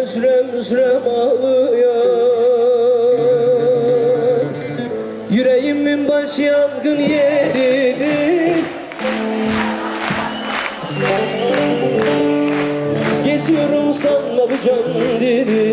Özrem özrem ağlıyor. Yüreğimin baş yangın yeridir Geziyorum sanma bu can diridir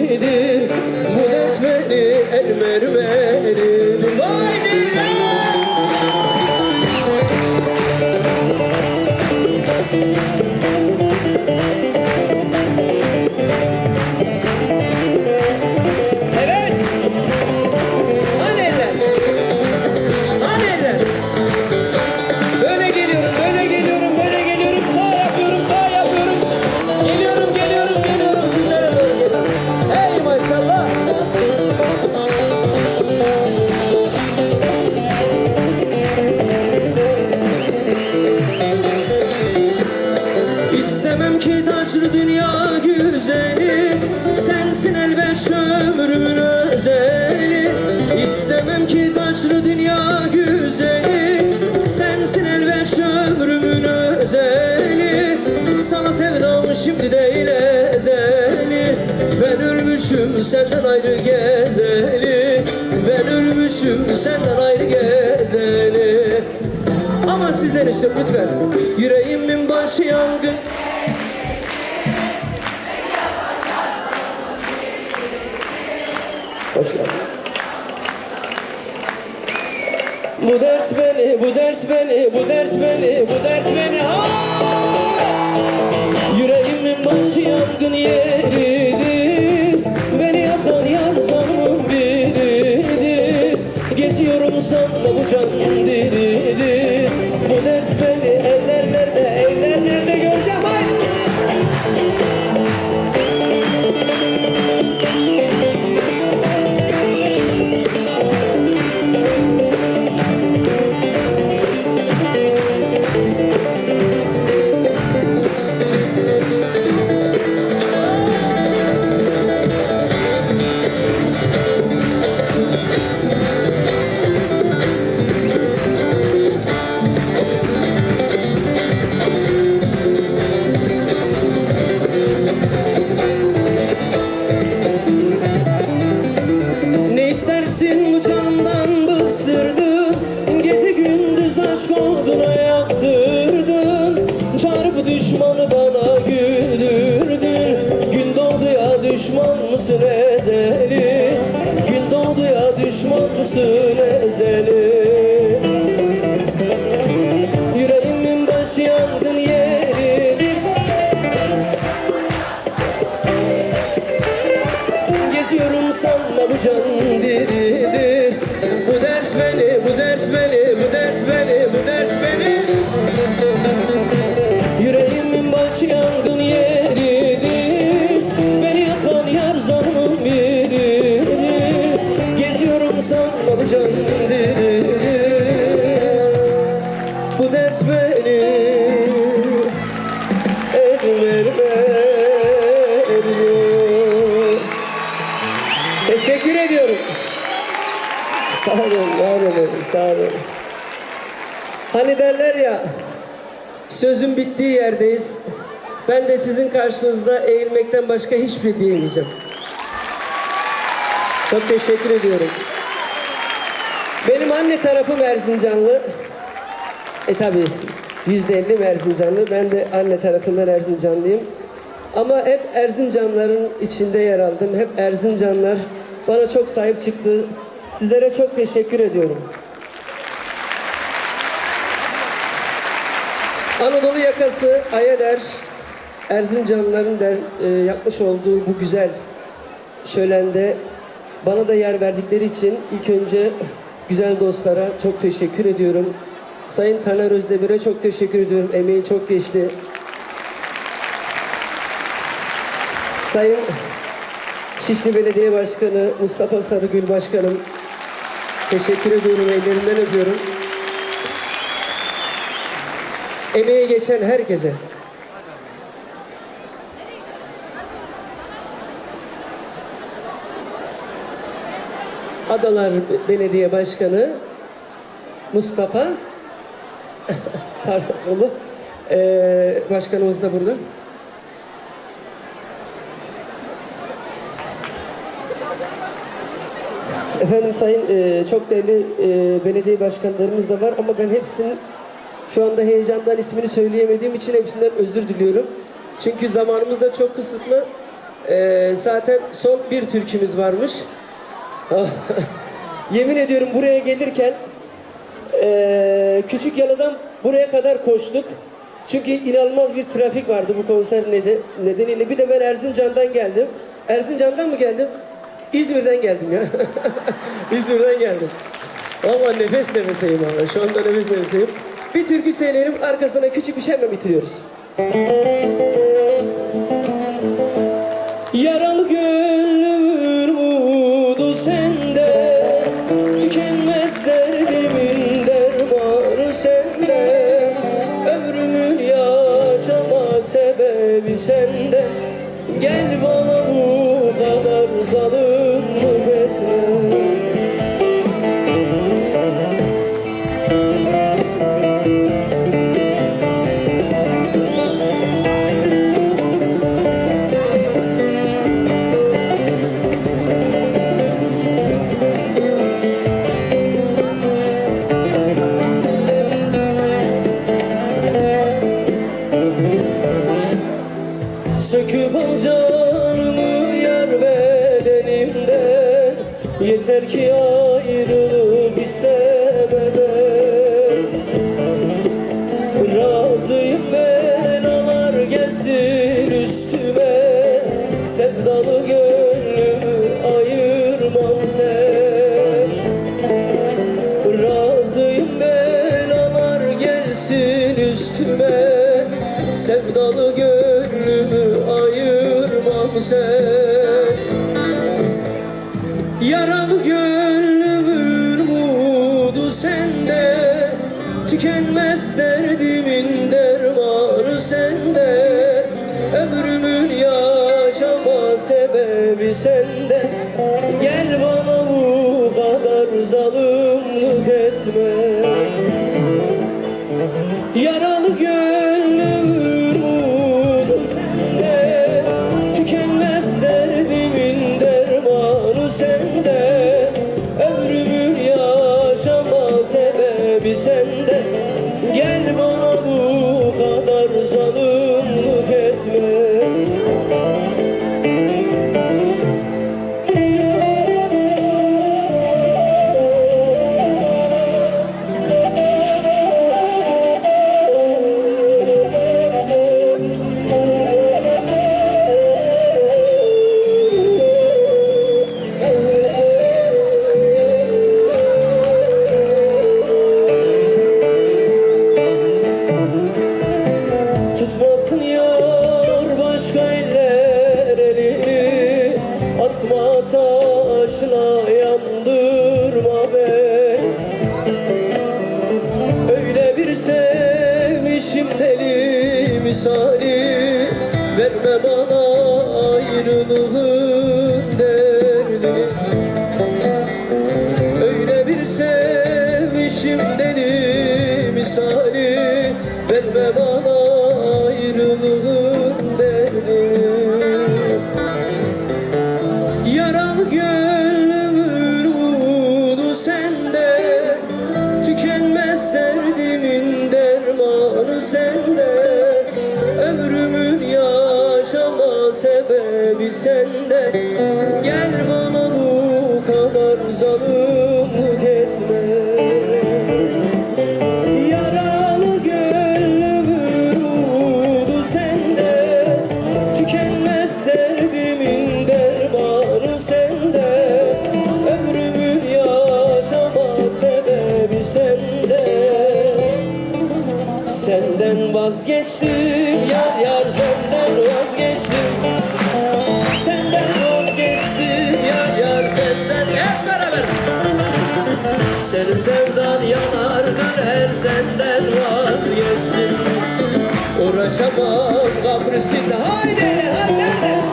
ki taşlı dünya güzeli Sensin elbet ömrümün özeli. İstemem ki taşlı dünya güzeli Sensin elbet ömrümün özeli. Sana sevdam şimdi değil ezeli. Ben ölmüşüm senden ayrı gezeli. Ben ölmüşüm senden ayrı gezeli. Ama sizden işte lütfen. Yüreğimin başı yangın bu ders beni, bu ders beni, bu ders beni ha! Yüreğimin başı yangın yeridir mısın ezeli Gün doğdu ya düşman mısın olun. Hani derler ya, sözün bittiği yerdeyiz. Ben de sizin karşınızda eğilmekten başka hiçbir diyemeyeceğim. Çok teşekkür ediyorum. Benim anne tarafım Erzincanlı. E tabi yüzde elli Erzincanlı. Ben de anne tarafından Erzincanlıyım. Ama hep Erzincanların içinde yer aldım. Hep Erzincanlar bana çok sahip çıktı. Sizlere çok teşekkür ediyorum. Anadolu yakası Ayeler Erzincanlıların der, e, yapmış olduğu bu güzel şölende bana da yer verdikleri için ilk önce güzel dostlara çok teşekkür ediyorum. Sayın Taner Özdemir'e çok teşekkür ediyorum. Emeği çok geçti. Sayın Şişli Belediye Başkanı Mustafa Sarıgül Başkanım teşekkür ediyorum. Ellerinden öpüyorum emeği geçen herkese. Adalar Belediye Başkanı Mustafa Parsaklıoğlu ee, başkanımız da burada. Efendim sayın e, çok değerli e, belediye başkanlarımız da var ama ben hepsinin şu anda heyecandan ismini söyleyemediğim için hepsinden özür diliyorum. Çünkü zamanımız da çok kısıtlı. E, zaten son bir türkümüz varmış. Yemin ediyorum buraya gelirken e, Küçük Yalı'dan buraya kadar koştuk. Çünkü inanılmaz bir trafik vardı bu konser nede- nedeniyle. Bir de ben Erzincan'dan geldim. Erzincan'dan mı geldim? İzmir'den geldim ya. İzmir'den geldim. Vallahi nefes nefeseyim abi. Şu anda nefes nefeseyim. Bir türkü söyleyelim arkasına küçük bir şeyle bitiriyoruz. Yaralı gönlümün umudu sende Tükenmez derdimin dermanı sende Ömrümün yaşama sebebi sende Gel bana Sevdalı gönlümü ayırmam Razıyım belalar gelsin üstüme. Sevdalı gönlümü ayırmam sen sebebi sende. Gel bana bu kadar zalimlik etme Yaralı gönlümün umudu sende. Tükenmez derdimin dermanı sende. Ömrümün yaşama sebebi sende. Gel bana bu kadar zalimlik sende Gel bana Senin sevdan yanarken her senden vazgeçtim Uğraşamam kaprisinde. Haydi haydi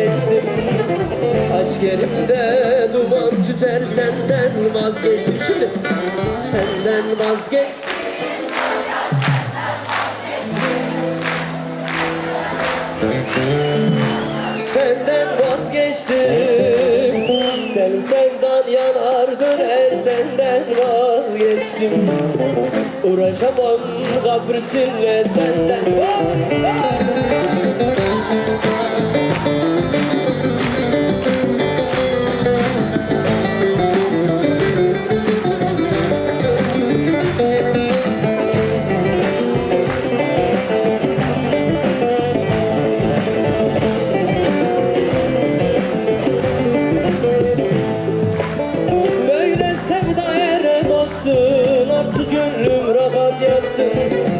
vazgeçtim Aşk yerimde duman tüter senden vazgeçtim. Şimdi senden vazgeç. Senden vazgeçtim. Sen sevdan yanar döner Senden vazgeçtim. Uğraşamam kaprisinle senden. Böyle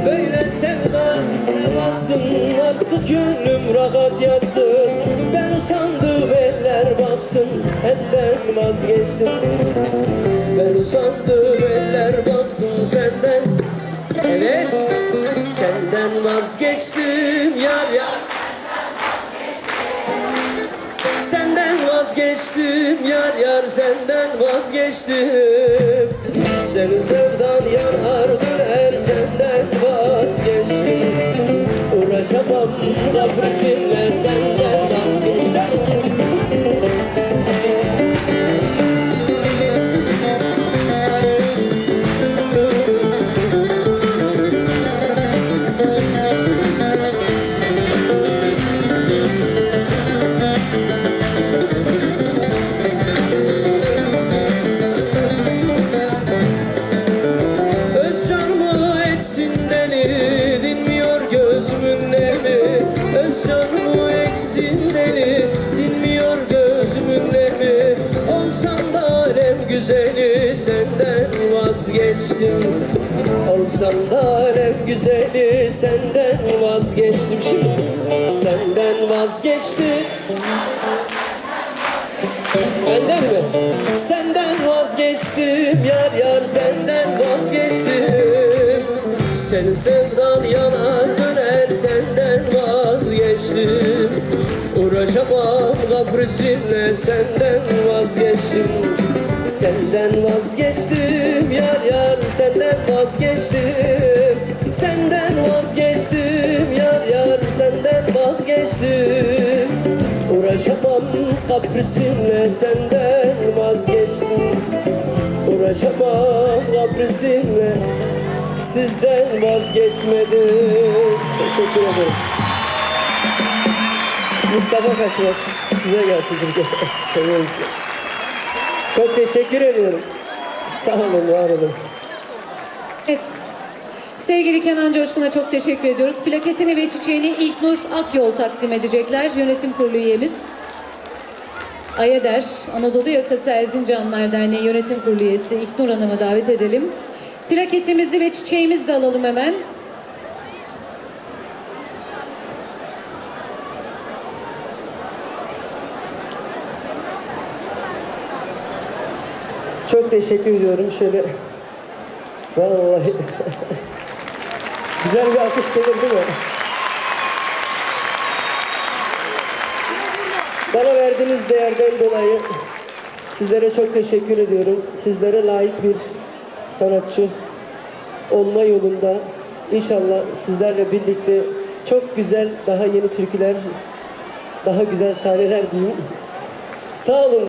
Böyle sevda eremezsin Artık gönlüm rahat yatsın. Ben usandım eller baksın Senden vazgeçtim. Ben usandım eller baksın senden. Evet Senden vazgeçtim yar yar. Senden vazgeçtim yar yar senden vazgeçtim. Seni sevdan Alem güzeli senden vazgeçtim Şimdi. Senden vazgeçtim. Benden mi? Senden vazgeçtim. Yar yar senden vazgeçtim. Senin sevdan yanar döner senden vazgeçtim. Uğraşamam kaprisinle senden vazgeçtim Senden vazgeçtim yar yar senden vazgeçtim. Senden vazgeçtim yar yar senden vazgeçtim. Uğraşamam kaprisinle senden vazgeçtim. Uğraşamam kaprisinle sizden vazgeçmedim. Teşekkür ederim. Mustafa Kaçmaz size gelsin. Seviyorum sizi. Çok teşekkür ediyorum. Sağ olun, var olun. Evet. Sevgili Kenan Coşkun'a çok teşekkür ediyoruz. Plaketini ve çiçeğini İlknur Akyol takdim edecekler. Yönetim Kurulu üyemiz. Ayeder, Anadolu Yakası Erzincanlılar Derneği Yönetim Kurulu üyesi İlknur Hanım'ı davet edelim. Plaketimizi ve çiçeğimizi de alalım hemen. Çok teşekkür ediyorum. Şöyle vallahi güzel bir alkış gelir değil mi? Bana verdiğiniz değerden dolayı sizlere çok teşekkür ediyorum. Sizlere layık bir sanatçı olma yolunda inşallah sizlerle birlikte çok güzel, daha yeni türküler, daha güzel sahneler diyeyim. Sağ olun.